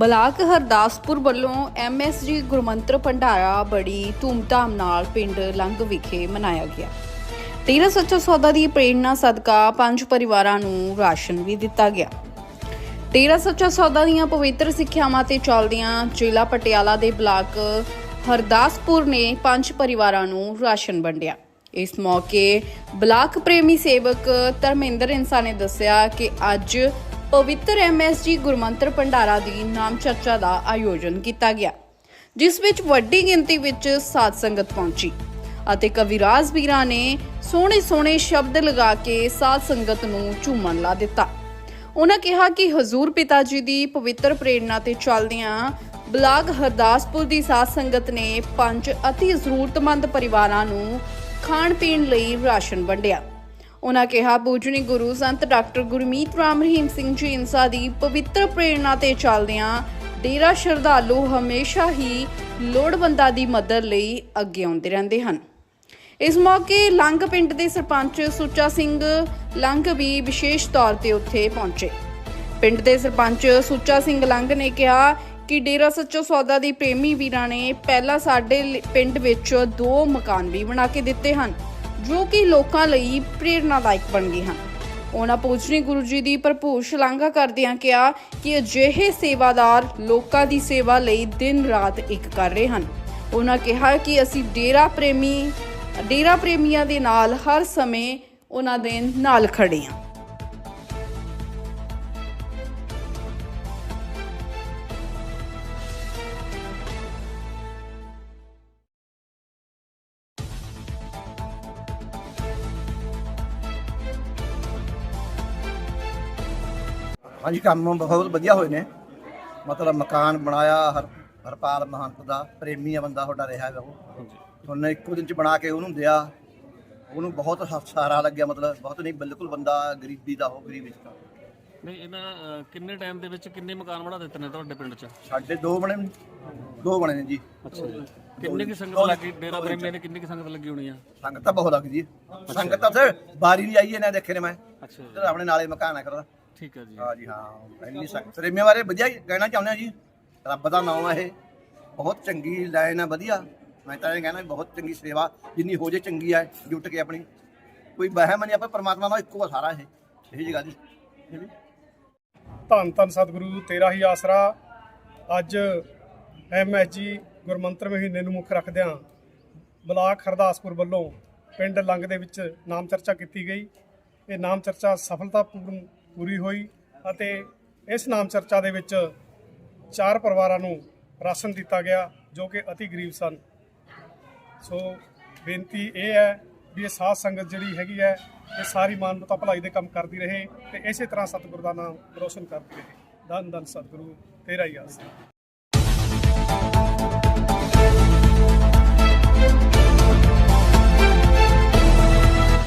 Block Hardaspur ਵੱਲੋਂ MSG ਗੁਰਮੰਤਰ ਭੰਡਾਰਾ ਬੜੀ ਧੂਮਧਾਮ ਨਾਲ ਪਿੰਡ ਲੰਗ ਵਿਖੇ ਮਨਾਇਆ ਗਿਆ। ਤੇਰਾ ਸੱਚਾ ਸੌਦਾ ਦੀ ਪ੍ਰੇਰਣਾ ਸਦਕਾ ਪੰਜ ਪਰਿਵਾਰਾਂ ਨੂੰ ਰਾਸ਼ਨ ਵੀ ਦਿੱਤਾ ਗਿਆ। ਤੇਰਾ ਸੱਚਾ ਸੌਦਾ ਦੀਆਂ ਪਵਿੱਤਰ ਸਿੱਖਿਆਵਾਂ ਤੇ ਚੱਲਦਿਆਂ ਜ਼ਿਲ੍ਹਾ ਪਟਿਆਲਾ ਦੇ ਬਲਾਕ ਹਰਦਾਸਪੁਰ ਨੇ ਪੰਜ ਪਰਿਵਾਰਾਂ ਨੂੰ ਰਾਸ਼ਨ ਵੰਡਿਆ। ਇਸ ਮੌਕੇ ਬਲਾਕ ਪ੍ਰੇਮੀ ਸੇਵਕ ਧਰਮਿੰਦਰ ਇੰਸਾ ਨੇ ਦੱਸਿਆ ਕਿ ਅੱਜ ਪਵਿੱਤਰ ਐਮਐਸਜੀ ਗੁਰਮੰਤਰ ਭੰਡਾਰਾ ਦੀ ਨਾਮ ਚਰਚਾ ਦਾ ਆਯੋਜਨ ਕੀਤਾ ਗਿਆ, ਜਿਸ ਵਿੱਚ ਵੱਡੀ ਗਿਣਤੀ ਵਿੱਚ ਸਾਧ ਸੰਗਤ ਪਹੁੰਚੀ ਅਤੇ ਕਵਿਰਾਜ ਵੀਰਾਂ ਨੇ ਸੋਹਣੇ ਸੋਹਣੇ ਸ਼ਬਦ ਲਗਾ ਕੇ ਸਾਧ ਸੰਗਤ ਨੂੰ ਝੂਮਣ ਲਾ ਦਿੱਤਾ। ਉਹਨਾਂ ਕਿਹਾ ਕਿ ਹਜ਼ੂਰ ਪਿਤਾ ਜੀ ਦੀ ਪਵਿੱਤਰ ਪ੍ਰੇਰਣਾ ਤੇ ਚੱਲਦਿਆਂ ਬਲਾਕ ਹਰਦਾਸਪੁਰ ਦੀ ਸਾਧ ਸੰਗਤ ਨੇ ਪੰਜ ਅਤੀ ਜ਼ਰੂਰਤਮੰਦ ਪਰਿਵਾਰਾਂ ਨੂੰ ਖਾਣ ਪੀਣ ਲਈ ਰਾਸ਼ਨ ਵੰਡਿਆ। ਉਹਨਾਂ ਕਿਹਾ, ਪੂਜਨੀ ਗੁਰੂ ਸੰਤ ਡਾਕਟਰ ਗੁਰਮੀਤ ਰਾਮ ਰਹੀਮ ਸਿੰਘ ਜੀ ਇੰਸਾ ਦੀ ਪਵਿੱਤਰ ਪ੍ਰੇਰਣਾ ਤੇ ਚੱਲਦਿਆਂ ਡੇਰਾ ਸ਼ਰਧਾਲੂ ਹਮੇਸ਼ਾ ਹੀ ਲੋੜਵੰਦਾਂ ਦੀ ਮਦਦ ਲਈ ਅੱਗੇ ਆਉਂਦੇ ਰਹਿੰਦੇ ਹਨ। ਇਸ ਮੌਕੇ ਲੰਗ ਪਿੰਡ ਦੇ ਸਰਪੰਚ ਸੁੱਚਾ ਸਿੰਘ ਲੰਗ ਵੀ ਵਿਸ਼ੇਸ਼ ਤੌਰ ਤੇ ਉੱਥੇ ਪਹੁੰਚੇ। ਪਿੰਡ ਦੇ ਸਰਪੰਚ ਸੁੱਚਾ ਸਿੰਘ ਲੰਗ ਨੇ ਕਿਹਾ ਕਿ ਡੇਰਾ ਸੱਚੋ ਸੌਦਾ ਦੀ ਪ੍ਰੇਮੀ ਵੀਰਾਂ ਨੇ ਪਹਿਲਾਂ ਸਾਡੇ ਪਿੰਡ ਵਿੱਚ ਦੋ ਮਕਾਨ ਵੀ ਬਣਾ ਕੇ ਦਿੱਤੇ ਹਨ। ਜੋ ਕਿ ਲੋਕਾਂ ਲਈ ਪ੍ਰੇਰਨਾਦਾਇਕ ਬਣ ਗਏ ਹਨ। ਉਹਨਾਂ ਪੂਜਨੀ ਗੁਰੂ ਜੀ ਦੀ ਭਰਪੂਰ ਸ਼ਲਾਘਾ ਕਰਦਿਆਂ ਕਿਹਾ ਕਿ ਅਜਿਹੇ ਸੇਵਾਦਾਰ ਲੋਕਾਂ ਦੀ ਸੇਵਾ ਲਈ ਦਿਨ ਰਾਤ ਇੱਕ ਕਰ ਰਹੇ ਹਨ। ਉਹਨਾਂ ਕਿਹਾ ਕਿ ਅਸੀਂ ਡੇਰਾ ਪ੍ਰੇਮੀ, ਡੇਰਾ ਪ੍ਰੇਮੀਆਂ ਦੇ ਨਾਲ ਹਰ ਸਮੇਂ ਉਹਨਾਂ ਦੇ ਨਾਲ ਖੜੇ ਹਾਂ। ਹਾਂਜੀ ਕੰਮ ਬਹੁਤ ਵਧੀਆ ਹੋਏ ਨੇ। ਮਤਲਬ ਮਕਾਨ ਬਣਾਇਆ ਹਰ ਹਰਪਾਲ ਮਹੰਤ ਦਾ ਪ੍ਰੇਮੀ ਆ ਬੰਦਾ ਤੁਹਾਡਾ ਰਿਹਾ ਹੈਗਾ ਉਹ। ਉਹਨੇ ਇੱਕੋ ਦਿਨ ਚ ਬਣਾ ਕੇ ਉਹਨੂੰ ਦਿਆ। ਉਹਨੂੰ ਬਹੁਤ ਹ- ਸਾਰਾ ਲੱਗਿਆ ਮਤਲਬ ਬਹੁਤ ਨਹੀਂ ਬਿਲਕੁਲ ਬੰਦਾ ਗਰੀਬੀ ਦਾ ਹੋ ਗਰੀਬ ਵਿੱਚ ਦਾ। ਨਹੀਂ ਇਹਨਾਂ ਕਿੰਨੇ ਟਾਈਮ ਦੇ ਵਿੱਚ ਕਿੰਨੇ ਮਕਾਨ ਬਣਾ ਦਿੱਤੇ ਨੇ ਤੁਹਾਡੇ ਪਿੰਡ 'ਚ? ਸਾਡੇ ਦੋ ਬਣੇ ਨੇ ਦੋ ਬਣੇ ਨੇ ਜੀ। ਅੱਛਾ ਜੀ। ਕਿੰਨੇ ਕੀ ਸੰਗਤ ਲੱਗੀ? ਡੇਰਾ ਪ੍ਰੇਮੀਆਂ ਨੇ ਕਿੰਨੀ ਕੀ ਸੰਗਤ ਲੱਗੀ ਹੋਣੀ ਆ? ਸੰਗਤ ਤਾਂ ਬਹੁਤ ਲੱਗਦੀ ਹੈ ਸੰਗਤ ਤਾਂ ਉੱਥੇ ਬਾਰੀ ਨਹੀਂ ਆਈ ਇਹਨੇ ਦੇਖੇ ਨੇ ਮੈਂ। ਅੱਛਾ ਜੀ। ਆਪਣੇ ਨਾਲੇ ਮਕਾਨ ਆ ਕਰਦਾ ਠੀਕ ਹੈ ਜੀ। ਹਾਂ ਜੀ ਹਾਂ ਇੰਨੀ ਸੰਗਤ ਪ੍ਰੇਮੀਆਂ ਬਾਰੇ ਵਧੀਆ ਹੀ ਕਹਿਣਾ ਚਾਹੁੰਦੇ ਆ ਜੀ। ਰੱਬ ਦਾ ਨਾਮ ਹੈ ਇਹ। ਬਹੁਤ ਚੰਗੀ ਲਾਈਨ ਹੈ ਵਧੀਆ। ਮੈਂ ਤਾਂ ਇਹ ਕਹਿਣਾ ਵੀ ਬਹੁਤ ਚੰਗੀ ਸੇਵਾ ਜਿੰਨੀ ਹੋ ਜੇ ਚੰਗੀ ਹੈ ਜੁਟ ਕੇ ਆਪਣੀ। ਕੋਈ ਵਹਿਮ ਨਹੀਂ ਆਪਾਂ ਪਰਮਾਤਮਾ ਨਾਲ ਇੱਕੋ ਆ ਸਾਰਾ ਇਹ। ਇਹ ਜਗ੍ਹਾ ਦੀ ਇਹ ਵੀ ਧੰਨ ਧੰਨ ਸਤਿਗੁਰੂ ਤੇਰਾ ਹੀ ਆਸਰਾ। ਅੱਜ ਐਮਐਸਜੀ ਗੁਰਮੰਤਰ ਮਹੀਨੇ ਨੂੰ ਮੁੱਖ ਰੱਖਦਿਆਂ ਬਲਾਕ ਹਰਦਾਸਪੁਰ ਵੱਲੋਂ ਪਿੰਡ ਲੰਗ ਦੇ ਵਿੱਚ ਨਾਮ ਚਰਚਾ ਕੀਤੀ ਗਈ। ਇਹ ਨਾਮ ਚਰਚਾ ਸਫਲਤਾਪੂਰਨ ਪੂਰੀ ਹੋਈ ਅਤੇ ਇਸ ਨਾਮ ਚਰਚਾ ਦੇ ਵਿੱਚ ਚਾਰ ਪਰਿਵਾਰਾਂ ਨੂੰ ਰਾਸ਼ਨ ਦਿੱਤਾ ਗਿਆ, ਜੋ ਕਿ ਅਤੀ ਗਰੀਬ ਸਨ। ਸੋ ਬੇਨਤੀ ਇਹ ਹੈ ਵੀ ਇਹ ਸਾਧ ਸੰਗਤ ਜਿਹੜੀ ਹੈਗੀ ਹੈ, ਇਹ ਸਾਰੀ ਮਾਨਵਤਾ ਭਲਾਈ ਦੇ ਕੰਮ ਕਰਦੀ ਰਹੇ ਤੇ ਇਸੇ ਤਰ੍ਹਾਂ ਸਤਿਗੁਰੂ ਦਾ ਨਾਮ ਰੋਸ਼ਨ ਕਰਦੀ ਰਹੇ। ਧੰਨ ਧੰਨ ਸਤਿਗੁਰੂ, ਤੇਰਾ ਹੀ ਆਸਰਾ।